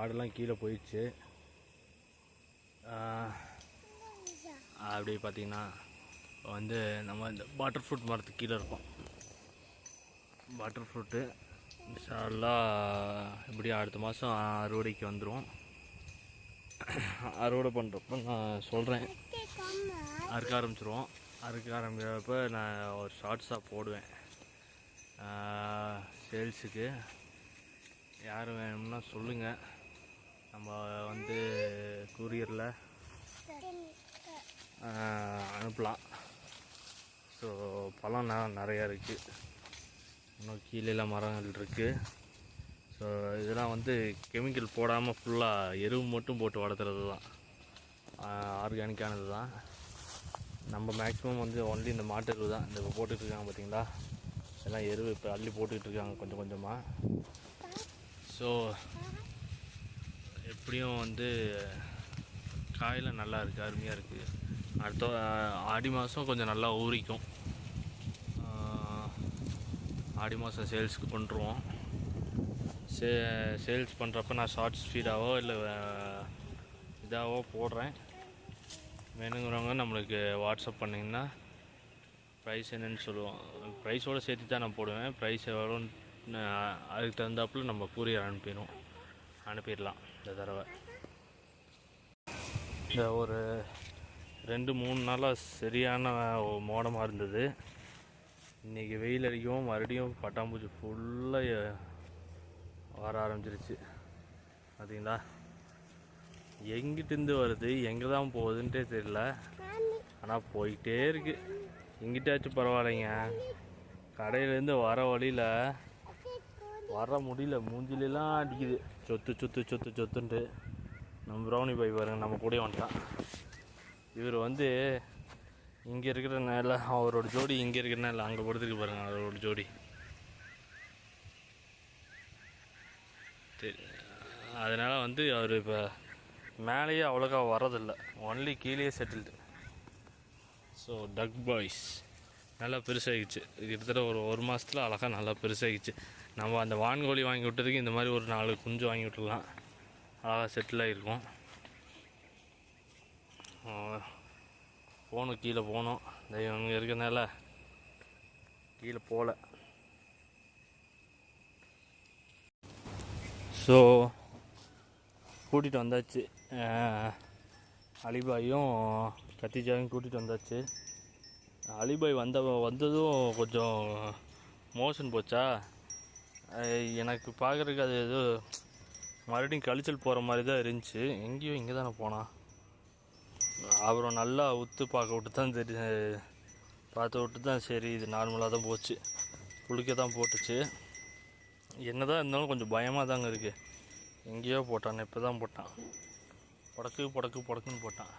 ஆடெல்லாம் கீழே போயிடுச்சு. அப்படி பார்த்தீங்கன்னா வந்து நம்ம இந்த பட்டர் ஃப்ரூட் மரத்துக்கு கீழே இருக்கோம். பட்டர் ஃப்ரூட்டு இன்ஷால்லா இப்படி அடுத்த மாதம் அறுவடைக்கு வந்துடும் அறுவடை பண்ணுறப்ப நான் சொல்கிறேன் அறுக்க ஆரம்பிச்சிருவோம். அறுக்க ஆரம்பிக்கிறப்ப நான் ஒரு ஷார்ட்ஸாக போடுவேன். சேல்ஸுக்கு யார் வேணும்னா சொல்லுங்கள் நம்ம வந்து கூரியரில் அனுப்பலாம். ஸோ பழம் நிறையா இருக்குது இன்னும் கீழேலாம் மரங்கள் இருக்குது ஸோ இதெல்லாம் வந்து கெமிக்கல் போடாமல் ஃபுல்லாக எருவு மட்டும் போட்டு வளர்த்துறது தான் ஆர்கானிக்கானது தான் நம்ம மேக்ஸிமம் வந்து ஒன்லி இந்த மாட்டு எருவு தான் இந்த இப்போ போட்டுட்ருக்காங்க பார்த்தீங்களா எல்லாம் எருவு இப்போ அள்ளி போட்டுக்கிட்டு இருக்காங்க கொஞ்சம் கொஞ்சமாக ஸோ எப்படியும் வந்து காயெல்லாம் நல்லா இருக்குது அருமையாக இருக்குது அடுத்த ஆடி மாதம் கொஞ்சம் நல்லா ஊறிக்கும். ஆடி மாதம் சேல்ஸுக்கு பண்ணுருவோம் சே சேல்ஸ் பண்ணுறப்ப நான் ஷார்ட்ஸ் ஃபீடாவோ இல்லை இதாகவோ போடுறேன். வேணுங்கிறவங்க நம்மளுக்கு வாட்ஸ்அப் பண்ணிங்கன்னா ப்ரைஸ் என்னன்னு சொல்லுவோம். ப்ரைஸோடு சேர்த்து தான் நான் போடுவேன். ப்ரைஸ் எவ்வளோன்னு அதுக்கு தகுந்தாப்புல நம்ம கூரியர் அனுப்பிடுவோம். அனுப்பிடலாம் இந்த தடவை. இந்த ஒரு ரெண்டு மூணு நாளாக சரியான மோடமாக இருந்தது. இன்றைக்கி வெயில் அடிக்கவும் மறுபடியும் பட்டாம்பூச்சி ஃபுல்லாக வர ஆரம்பிச்சிருச்சு. பார்த்தீங்களா எங்கிட்டேருந்து வருது எங்கே தான் போகுதுன்ட்டே தெரியல. ஆனால் போயிட்டே இருக்குது எங்கிட்டாச்சும் பரவாயில்லைங்க. கடையிலேருந்து வர வழியில் வர முடியல. மூஞ்சிலெலாம் அடிக்குது. சொத்து சொத்து சொத்து சொத்துன்ட்டு நம்ம ப்ரௌனி பாய் பாருங்க நம்ம கூட வந்துட்டான். இவர் வந்து இங்கே இருக்கிற நேரில் அவரோட ஜோடி இங்கே இருக்கிற நேரில் அங்கே படுத்துருக்கு பாருங்க அவரோட ஜோடி. அதனால் வந்து அவர் இப்போ மேலேயே அவ்வளோக்கா வரதில்லை ஒன்லி கீழே செட்டில்டு ஸோ டக் பாய்ஸ் நல்லா பெருசாகிடுச்சு. கிட்டத்தட்ட ஒரு ஒரு மாதத்தில் அழகாக நல்லா பெருசாகிடுச்சு. நம்ம அந்த வான்கோழி வாங்கி விட்டதுக்கு இந்த மாதிரி ஒரு நாலு குஞ்சு வாங்கி விட்டுடலாம். அழகாக செட்டில் ஆகிருக்கும். போகணும் கீழே போகணும். இந்த இவங்க இருக்கிறனால கீழே போகல. ஸோ கூட்டிகிட்டு வந்தாச்சு. அலிபாயும் கத்திஜாவையும் கூட்டிகிட்டு வந்தாச்சு. அலிபாய் வந்த வந்ததும் கொஞ்சம் மோஷன் போச்சா? எனக்கு பார்க்குறதுக்கு அது ஏதோ மறுபடியும் கழிச்சல் போகிற மாதிரி தான் இருந்துச்சு. எங்கேயோ இங்கே தானே போனான் அப்புறம் நல்லா உத்து பார்க்க விட்டு தான் தெரி பார்த்து விட்டு தான் சரி இது நார்மலாக தான் போச்சு. குளிக்க தான் போட்டுச்சு. என்ன தான் இருந்தாலும் கொஞ்சம் பயமாக தாங்க இருக்குது எங்கேயோ போட்டான் இப்போ தான் போட்டான். புடக்கு புடக்கு புடக்குன்னு போட்டான்.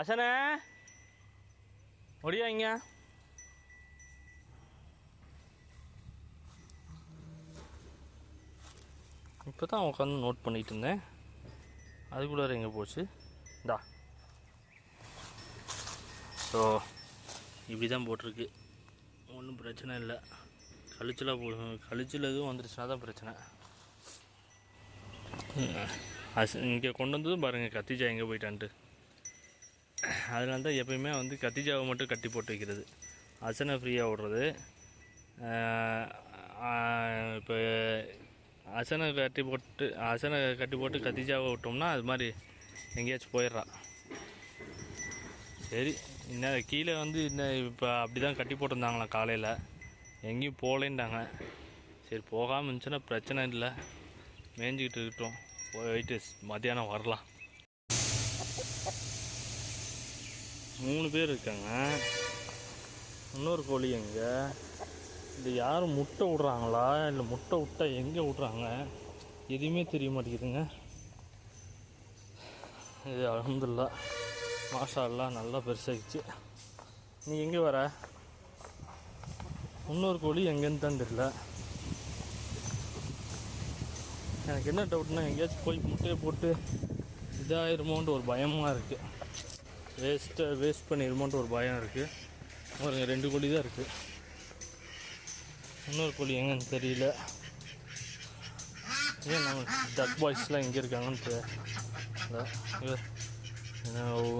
அசனே முடியா இங்கே? இப்போ தான் உட்காந்து நோட் பண்ணிகிட்டு இருந்தேன். அதுக்குள்ளார எங்கே போச்சு? இந்தா. ஸோ இப்படி தான் போட்டிருக்கு. ஒன்றும் பிரச்சனை இல்லை. கழிச்சலாக போ கழிச்சில் எதுவும் வந்துருச்சுன்னா தான் பிரச்சனை. அஸ் இங்கே கொண்டு வந்ததும் பாருங்கள் கத்திஜா எங்கே போயிட்டான்ட்டு. அதனால தான் எப்பயுமே வந்து கத்திஜாவை மட்டும் கட்டி போட்டு வைக்கிறது. அசனை ஃப்ரீயாக விடுறது இப்போ அசனை கட்டி போட்டு அசனை கட்டி போட்டு கத்திஜாவை விட்டோம்னா அது மாதிரி எங்கேயாச்சும் போயிடுறான். சரி இன்னும் கீழே வந்து இன்னும் இப்போ அப்படி தான் கட்டி போட்டிருந்தாங்களாம் காலையில். எங்கேயும் போகலேன்ட்டாங்க. சரி போகாமல் இருந்துச்சுன்னா பிரச்சனை இல்லை. மேய்ஞ்சிக்கிட்டு இருக்கட்டும். போயிட்டு மத்தியானம் வரலாம். மூணு பேர் இருக்காங்க. இன்னொரு கோழி எங்கே? இது யாரும் முட்டை விட்றாங்களா? இல்லை முட்டை விட்டா எங்கே விட்றாங்க? எதுவுமே தெரிய மாட்டேங்குதுங்க. இது அலமதுல்லா மாஷா அல்லா நல்லா பெருசாகிடுச்சு நீ எங்கே வர? இன்னொரு கோழி எங்கேன்னு தான் தெரியல. எனக்கு என்ன டவுட்னா எங்கேயாச்சும் போய் முட்டையை போட்டு இதாயிருமோன்ட்டு ஒரு பயமாக இருக்குது வேஸ்ட்டை வேஸ்ட் பண்ணிடுமோன்ட்டு ஒரு பயம் இருக்குது ஒரு ரெண்டு கோழி தான் இருக்குது இன்னொரு கோழி எங்கன்னு தெரியல. ஏன் நம்ம டக் பாய்ஸ்லாம் எங்கே இருக்காங்கன்னு தெரியல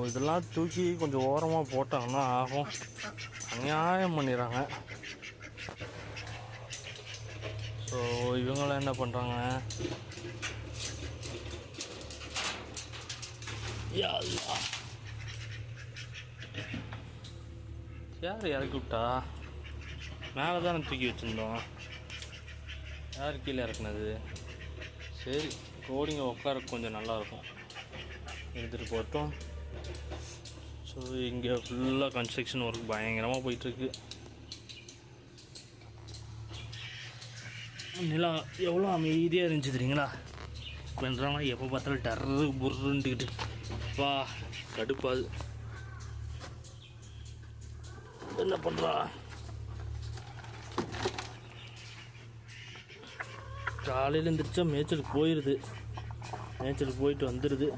இதெல்லாம் தூக்கி கொஞ்சம் ஓரமாக போட்டாங்கன்னா ஆகும். அநியாயம் பண்ணிடுறாங்க. ஸோ இவங்களாம் என்ன பண்ணுறாங்க யார் இறக்கி விட்டா மேலே தானே தூக்கி வச்சுருந்தோம். யார் கீழே இறக்குனது? சரி கோடிங்க உட்கார கொஞ்சம் நல்லாயிருக்கும் எடுத்துகிட்டு போட்டோம் ஸோ இங்கே ஃபுல்லாக கன்ஸ்ட்ரக்ஷன் ஒர்க் பயங்கரமாக போயிட்டுருக்கு. நிலா எவ்வளோ அமைதியாக இருந்துச்சு தெரியுங்களா? பண்ணுறாங்களா எப்போ பார்த்தாலும் டர்ரு புர்ருன்ட்டுக்கிட்டு வா கடுப்பாது. என்ன பண்ணுறா காலையில் எழுந்திரிச்சா மேய்ச்சலுக்கு போயிடுது மேய்ச்சலுக்கு போயிட்டு வந்துடுது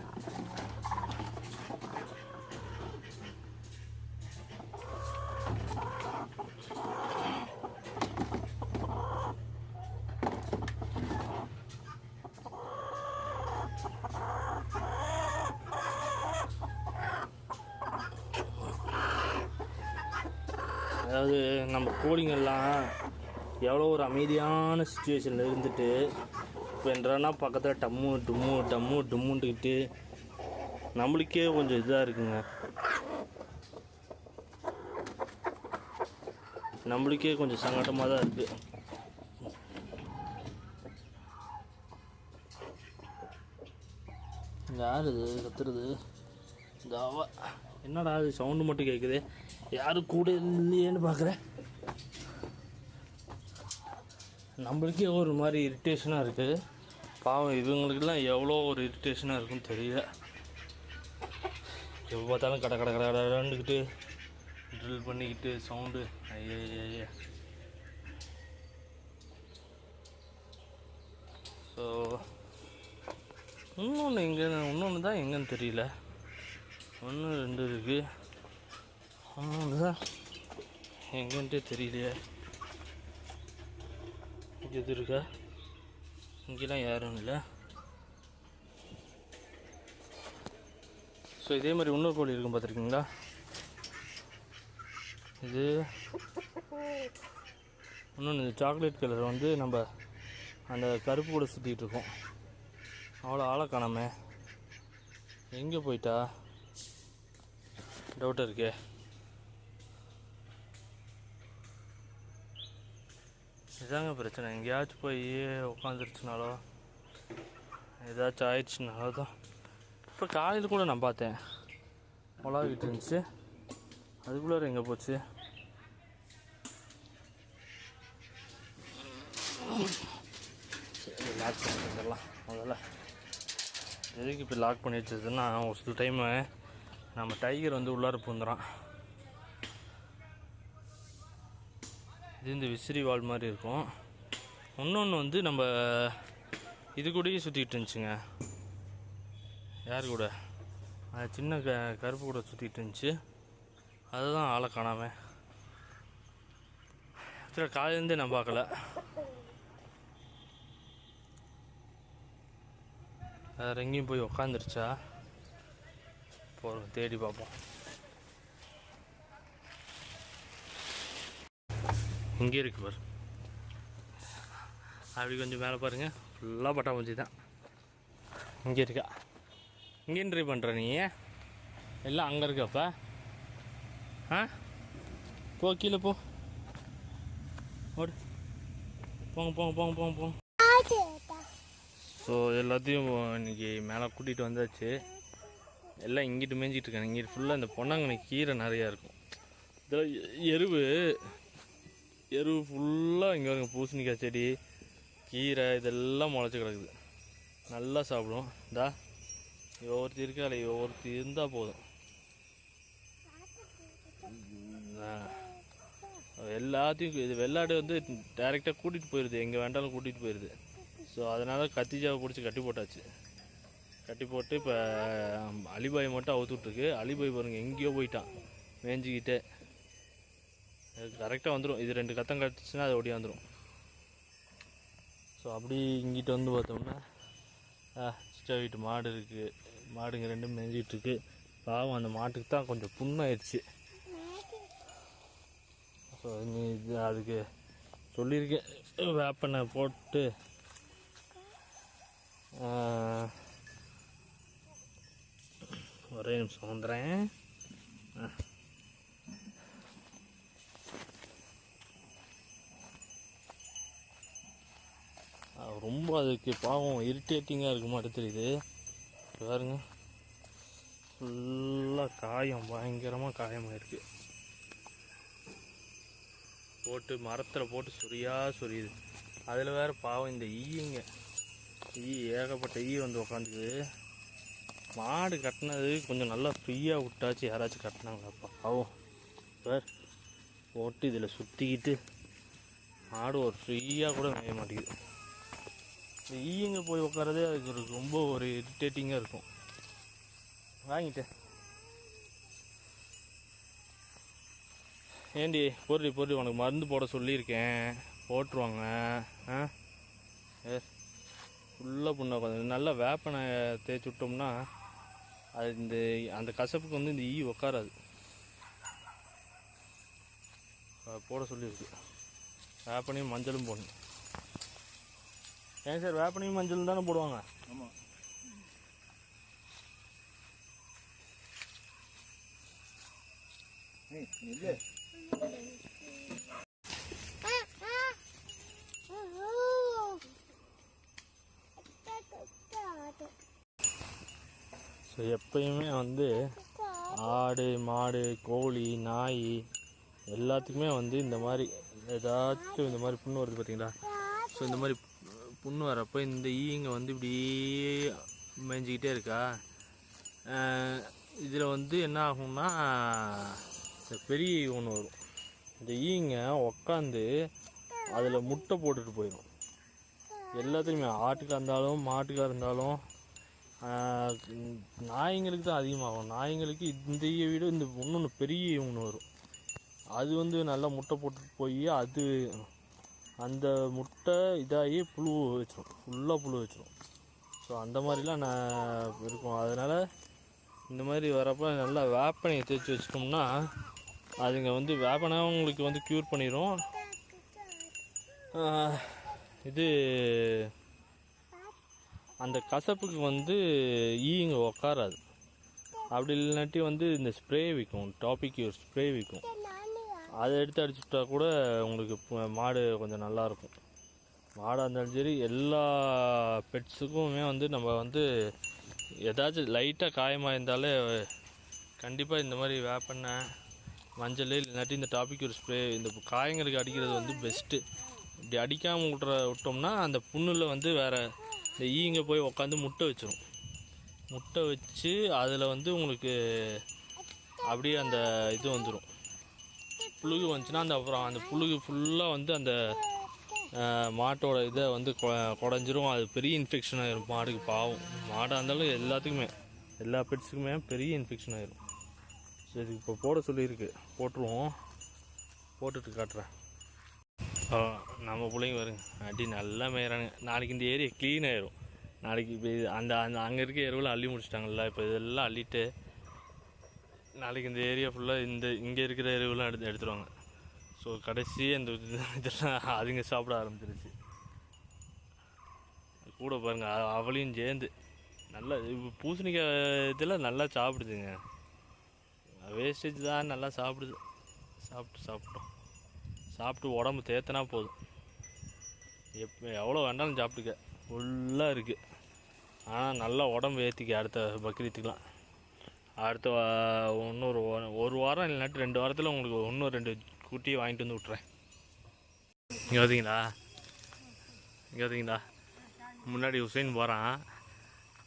அதாவது நம்ம கோழிங்கெல்லாம் எவ்வளோ ஒரு அமைதியான சுச்சுவேஷனில் இருந்துட்டு இப்போ என்றனா பக்கத்தில் டம்மு டும்மு டம்மு டும்முன்ட்டுக்கிட்டு நம்மளுக்கே கொஞ்சம் இதாக இருக்குங்க. நம்மளுக்கே கொஞ்சம் சங்கடமாக தான் இருக்குது யார் இது? கத்துறது? இந்த என்னடா அது சவுண்டு மட்டும் கேட்குது யாரும் கூட இல்லையேன்னு பார்க்குறேன் நம்மளுக்கே ஒரு மாதிரி இரிட்டேஷனாக இருக்குது பாவம் இவங்களுக்கெல்லாம் எவ்வளோ ஒரு இரிட்டேஷனாக இருக்குன்னு தெரியல. எப்போ பார்த்தாலும் கடை கடை கடை கடன்னுக்கிட்டு ட்ரில் பண்ணிக்கிட்டு சவுண்டு ஐயா ஸோ இன்னொன்று எங்கே இன்னொன்று தான் எங்கன்னு தெரியல. ஒன்று ரெண்டு இருக்குது இன்னொன்று தான் எங்கன்ட்டு தெரியலையே. இங்கே எது இருக்கா இங்கெல்லாம் யாரும் இல்லை. ஸோ இதே மாதிரி இன்னொரு கோழி இருக்கும் பார்த்துருக்கீங்களா? இது இன்னொன்று இந்த சாக்லேட் கலர் வந்து நம்ம அந்த கருப்பு கூட சுற்றிட்டு இருக்கோம். அவ்வளோ ஆளை காணாமல் எங்கே போயிட்டா? டவுட்டாக இருக்கே. இதாங்க பிரச்சனை. எங்கேயாச்சும் போய் உட்காந்துருச்சுனாலோ ஏதாச்சும் ஆயிடுச்சுனாலோ தான். இப்போ காலையில் கூட நான் பார்த்தேன். உலாவிட்டு இருந்துச்சு. அதுக்குள்ளே எங்கே போச்சு? சரி லாக் பண்ணிடலாம் முதல்ல எதுக்கு இப்போ லாக் பண்ணி வச்சதுன்னா ஒரு சில டைமு நம்ம டைகர் வந்து உள்ளார பூந்துறான் இது இந்த விசிறி வால் மாதிரி இருக்கும். இன்னொன்று வந்து நம்ம இது கூடயே சுற்றிக்கிட்டு இருந்துச்சுங்க. யார் கூட? அது சின்ன க கருப்பு கூட சுற்றிக்கிட்டு இருந்துச்சு. அதுதான் ஆளை காணாமல் ஆக்சுவலாக காலையிலேருந்தே நான் பார்க்கல. வேறு எங்கேயும் போய் உக்காந்துருச்சா? போகிறோம் தேடி பார்ப்போம். இங்கே இருக்குது பாரு. அப்படி கொஞ்சம் மேலே பாருங்கள் ஃபுல்லாக பட்டாம்பூச்சி தான். இங்கே இருக்கா? இங்கே ட்ரை பண்ணுற நீ? எல்லாம் அங்கே இருக்கப்ப ஆ? போ கீழே போ. ஓடு. போங்க போங்க போங்க போங்க போங்க. ஸோ எல்லாத்தையும் இன்னைக்கு மேலே கூட்டிகிட்டு வந்தாச்சு. எல்லாம் இங்கிட்டு மேய்ஞ்சிட்டு இருக்காங்க. இங்கிட்டு ஃபுல்லாக இந்த பொன்னாங்கண்ணி கீரை நிறையா இருக்கும். இதில் எருவு. எருவு ஃபுல்லாக இங்கே வருங்க பூசணிக்காய் செடி கீரை இதெல்லாம் முளைச்சி கிடக்குது. நல்லா சாப்பிடும். இந்தா இவ இருக்கா இல்லை இவ இருந்தால் போதும். எல்லாத்தையும் இது வெள்ளாடு வந்து டைரெக்டாக கூட்டிகிட்டு போயிடுது எங்கே வேண்டாலும் கூட்டிகிட்டு போயிடுது ஸோ அதனால் கத்திஜாவை பிடிச்சி கட்டி போட்டாச்சு. கட்டி போட்டு இப்போ அலிபாய் மட்டும் அவுத்துட்ருக்கு அலிபாய் பாருங்கள் எங்கேயோ போயிட்டான். மேய்ஞ்சிக்கிட்டே கரெக்டாக வந்துடும் இது ரெண்டு கத்தம் கட்டுச்சுன்னா அது ஓடி வந்துடும் ஸோ அப்படி இங்கிட்ட வந்து பார்த்தோம்னா ஆ, சிச்சா வீட்டு மாடு இருக்குது மாடுங்க ரெண்டும் மேய்ஞ்சிட்டு பாவம் அந்த மாட்டுக்கு தான் கொஞ்சம் புண்ணாயிடுச்சு ஸோ நீ இது அதுக்கு சொல்லியிருக்கேன். வேப்பனை போட்டு ஒரே நிமிஷம் வந்துடுறேன் ரொம்ப அதுக்கு பாவம் இரிட்டேட்டிங்காக இருக்க மாட்டே தெரியுது. பாருங்க. ஃபுல்லாக காயம் பயங்கரமாக காயமாயிருக்கு. போட்டு மரத்தில் போட்டு சொரியா சொரியுது. அதில் வேறு பாவம் இந்த ஈங்க. ஈ ஏகப்பட்ட ஈ வந்து உக்காந்துக்குது. மாடு கட்டினது கொஞ்சம் நல்லா ஃப்ரீயாக விட்டாச்சு. யாராச்சும் கட்டினாங்களாப்பா பாவம். சார் போட்டு இதில் சுற்றிக்கிட்டு மாடு ஒரு ஃப்ரீயாக கூட மேய மாட்டேங்குது. இந்த ஈயங்க போய் உட்காரதே அதுக்கு ரொம்ப ஒரு இரிட்டேட்டிங்காக இருக்கும். வாங்கிட்டேன் ஏண்டி போடுறி போடுறி உனக்கு மருந்து போட சொல்லியிருக்கேன். போட்டுருவாங்க. ஆ? ஏ ஃபுல்லாக புண்ணை உட்காந்து நல்லா வேப்பனை தேய்ச்சி விட்டோம்னா அது இந்த அந்த கசப்புக்கு வந்து இந்த ஈ உட்காராது போட சொல்லியிருக்கு. வேப்பனையும் மஞ்சளும் போடணும். ஏன் சார் வேப்பனையும் மஞ்சளும் தானே போடுவாங்க? ஆமாம் ஸோ எப்பயுமே வந்து ஆடு மாடு கோழி நாய் எல்லாத்துக்குமே வந்து இந்த மாதிரி ஏதாச்சும் இந்த மாதிரி புண்ணு வருது பார்த்தீங்களா ஸோ இந்த மாதிரி புண்ணு வரப்போ இந்த ஈங்க வந்து இப்படி மேய்ஞ்சிக்கிட்டே இருக்கா? இதில் வந்து என்ன ஆகும்னா இந்த பெரிய ஈ ஒன்று வரும். இந்த ஈங்க உக்காந்து அதில் முட்டை போட்டுட்டு போயிடும். எல்லாத்துலேயுமே ஆட்டுக்காக இருந்தாலும் மாட்டுக்காக இருந்தாலும் நாய்ங்களுக்கு தான் அதிகமாகும். நாய்ங்களுக்கு இந்த ஈயை விட இந்த இன்னொன்று பெரிய ஈ ஒன்று வரும். அது வந்து நல்லா முட்டை போட்டுட்டு போய் அது அந்த முட்டை இதாகி புழு வச்சிடும் ஃபுல்லாக புழு வச்சிடும் ஸோ அந்த மாதிரிலாம் நான் இருக்கும். அதனால் இந்த மாதிரி வரப்போ நல்லா வேப்பனையை தேய்ச்சி வச்சிட்டோம்னா அதுங்க வந்து வேப்பனை உங்களுக்கு வந்து க்யூர் பண்ணிடும் இது அந்த கசப்புக்கு வந்து ஈங்க உக்காராது. அப்படி இல்லாட்டி வந்து இந்த ஸ்ப்ரே விற்கும் டாபிக் ஸ்ப்ரே விற்கும் அதை எடுத்து அடிச்சுட்டா கூட உங்களுக்கு மாடு கொஞ்சம் நல்லாயிருக்கும். மாடாக இருந்தாலும் சரி எல்லா பெட்ஸுக்குமே வந்து நம்ம வந்து ஏதாச்சும் லைட்டாக காயமாக இருந்தாலே கண்டிப்பாக இந்த மாதிரி வேப்பெண்ணெய் மஞ்சள் இல்லாட்டி இந்த டாபிக் ஒரு ஸ்ப்ரே இந்த காயங்களுக்கு அடிக்கிறது வந்து பெஸ்ட்டு இப்படி அடிக்காமல் விட்ற விட்டோம்னா அந்த புண்ணில் வந்து வேறு இந்த ஈங்க போய் உக்காந்து முட்டை வச்சிடும் முட்டை வச்சு அதில் வந்து உங்களுக்கு அப்படியே அந்த இது வந்துடும் புழுகு வந்துச்சுன்னா அந்த அப்புறம் அந்த புழுகு ஃபுல்லாக வந்து அந்த மாட்டோட இதை வந்து குடஞ்சிரும். அது பெரிய இன்ஃபெக்ஷன் ஆயிரும். மாடுக்கு பாவம். மாடாக இருந்தாலும் எல்லாத்துக்குமே எல்லா பெட்ஸுக்குமே பெரிய இன்ஃபெக்ஷன் ஆயிரும். சரி இப்போ போட சொல்லியிருக்கு. போட்டுருவோம். போட்டுட்டு காட்டுறேன். நம்ம பிள்ளைங்க வருங்க அடி நல்லா மேயிறானுங்க. நாளைக்கு இந்த ஏரியா க்ளீன் ஆயிரும். நாளைக்கு இப்போ அந்த அந்த அங்கே இருக்க எருவில் அள்ளி முடிச்சிட்டாங்கல்ல. இப்போ இதெல்லாம் அள்ளிட்டு நாளைக்கு இந்த ஏரியா ஃபுல்லாக இந்த இங்கே இருக்கிற எருவெல்லாம் எடுத்து எடுத்துருவாங்க. ஸோ கடைசி அந்த இதெல்லாம் அதுங்க சாப்பிட ஆரம்பிச்சிருச்சு. கூட பாருங்கள் அவளையும் சேர்ந்து. நல்லா இப்போ பூசணிக்காய் இதில் நல்லா சாப்பிடுதுங்க. வேஸ்டேஜ் தான் நல்லா சாப்பிடுது. சாப்பிட்டு சாப்பிட்டோம். சாப்பிட்டு உடம்பு தேத்தனா போதும். எப்போ எவ்வளோ வேண்டாலும் சாப்பிட்டுக்க. ஃபுல்லாக இருக்குது ஆனால் நல்லா உடம்பு ஏற்றிக்க அடுத்த பக்ரீத்துக்கெலாம் அடுத்த வா- இன்னொரு ஒரு வாரம் இல்லாட்டி ரெண்டு வாரத்தில் உங்களுக்கு இன்னும் ரெண்டு குட்டியை வாங்கிட்டு வந்து விட்றேன் இங்கே பார்த்தீங்களா இங்கே பார்த்தீங்களா முன்னாடி உசைன் போகிறான்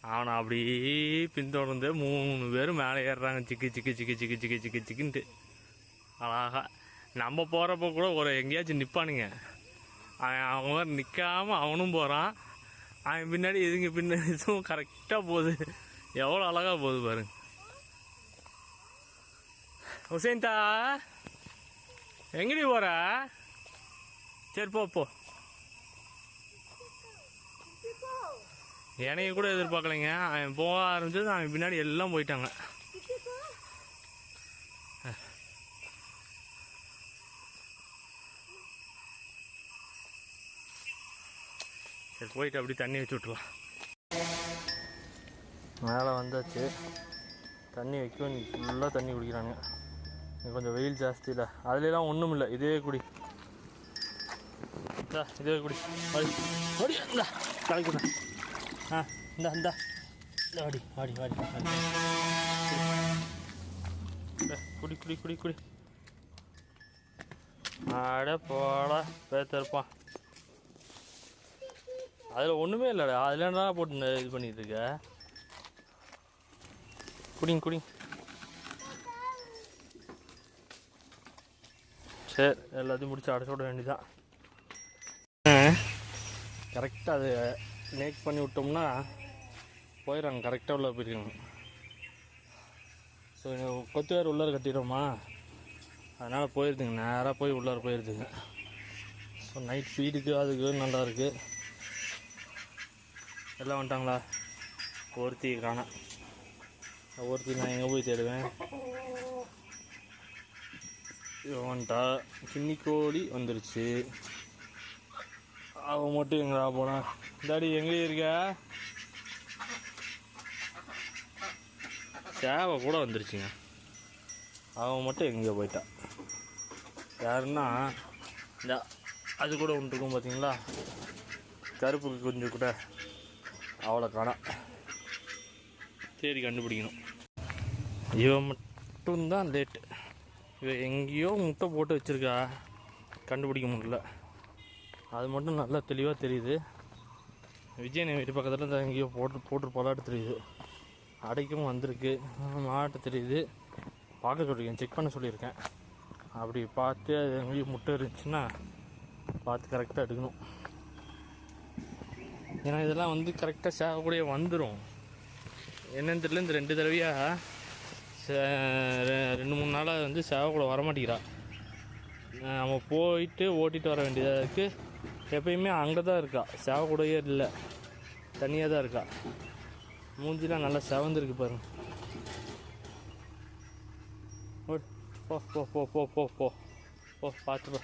அவனை அப்படியே பின்தொடர்ந்து மூணு பேரும் மேலே ஏறுறாங்க. சிக்கு சிக்கு சிக்கு சிக்கு சிக்கு சிக்கு சிக்கின்ட்டு. அழகா. நம்ம போகிறப்ப கூட ஒரு எங்கேயாச்சும் நிற்பானுங்க அவன் மாதிரி நிற்காம அவனும் போகிறான் அவன் பின்னாடி இதுங்க பின்னாடி இதுவும் கரெக்டாக போகுது. எவ்வளோ அழகாக போகுது பாருங்க. ஹுசைன்தா எங்கடி போற? சரி போ போ. என்னைய கூட எதிர்பார்க்கலைங்க. அவன் போக ஆரம்பிச்சது அவன் பின்னாடி எல்லாம் போயிட்டாங்க. சரி போயிட்டு அப்படி தண்ணி வச்சு விட்ருலாம் மேலே வந்தாச்சு. தண்ணி வைக்க நீ ஃபுல்லாக தண்ணி குடிக்கிறாங்க கொஞ்சம் வெயில் ஜாஸ்தி இல்லை. அதுலலாம் ஒன்றும் இல்லை. இதே குடி. இந்தா இதே குடி. வாடி. இந்தா. கலக்குண்ணா ஆ இந்தா இந்தா. இந்த ஆடி ஆடி ஆடி குடி குடி குடி குடி. அட போடா பேத்திருப்பான் அதில் ஒன்றுமே இல்லைடா. அதில் என்ன போட்டு இது பண்ணிட்டுருக்க குடிங்க குடிங்க சரி எல்லாத்தையும் முடிச்சு அடைச்சு விட வேண்டியதான் கரெக்டாக அது மேக் பண்ணி விட்டோம்னா போயிடுறாங்க கரெக்டாக உள்ள போயிருக்காங்க. ஸோ கொத்து வேறு உள்ளார கட்டிடுறோமா அதனால் போயிருதுங்க நேராக போய் உள்ளார போயிருதுங்க. ஸோ நைட் ஃபீடுக்கு அதுக்கு நல்லாயிருக்கு எல்லாம் வந்துட்டாங்களா? ஒருத்தி காணோம் ஒருத்தி நான் எங்கே போய் தேடுவேன்? வந்துட்டா கிண்ணி கோழி வந்துருச்சு. அவன் மட்டும் எங்கடா போனா? டாடி எங்கே இருக்க? சேவை கூட வந்துருச்சுங்க. அவன் மட்டும் எங்கேயோ போயிட்டான் யாருன்னா இந்த அது கூட ஒன்று இருக்கும் பார்த்தீங்களா கருப்பு கொஞ்சம் கூட அவளை காணா. தேடி கண்டுபிடிக்கணும். இவன் மட்டும்தான் லேட்டு இவன் எங்கேயோ முட்டை போட்டு வச்சிருக்கா. கண்டுபிடிக்க முடியல. அது மட்டும் நல்லா தெளிவாக தெரியுது. விஜயன் வீட்டு பக்கத்தில் தான் எங்கேயோ போட்டு போட்டு போலாட்டு தெரியுது. அடைக்கும் வந்திருக்கு. மாட்டு தெரியுது. பார்க்க சொல்லியிருக்கேன் செக் பண்ண சொல்லியிருக்கேன் அப்படி பார்த்து அது எங்கேயும் முட்டை இருந்துச்சுன்னா பார்த்து கரெக்டாக எடுக்கணும். ஏன்னா இதெல்லாம் வந்து கரெக்டாக சேவக்கூடிய வந்துடும் என்னன்னு தெரியல. இந்த ரெண்டு தடவையாக ரெண்டு மூணு நாளாக வந்து சேவை கூட வரமாட்டேங்கிறா. அவன் நம்ம போயிட்டு ஓட்டிகிட்டு வர வேண்டியதாக இருக்குது எப்பயுமே அங்கே தான் இருக்கா. சேவை இல்லை. தனியாக தான் இருக்கா. மூஞ்சிலாம் நல்லா செவந்துருக்கு பாருங்க ஓ போ போ போ போ போ போ. போ பார்த்து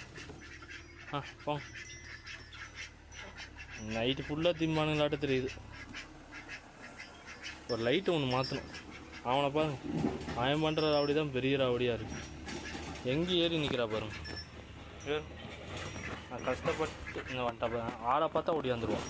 ஆ போ. நைட்டு ஃபுல்லாக திம்பானுங்களாட்ட தெரியுது. ஒரு லைட்டு ஒன்று மாற்றணும் அவனை பாருங்க அவன் பண்ணுற ராவடி தான் பெரிய ராவடியாக இருக்கு. எங்கே ஏறி நிற்கிறா பாருங்க நான் கஷ்டப்பட்டு இங்கே வந்துட்டா ஆளை பார்த்தா ஓடியாந்துருவான்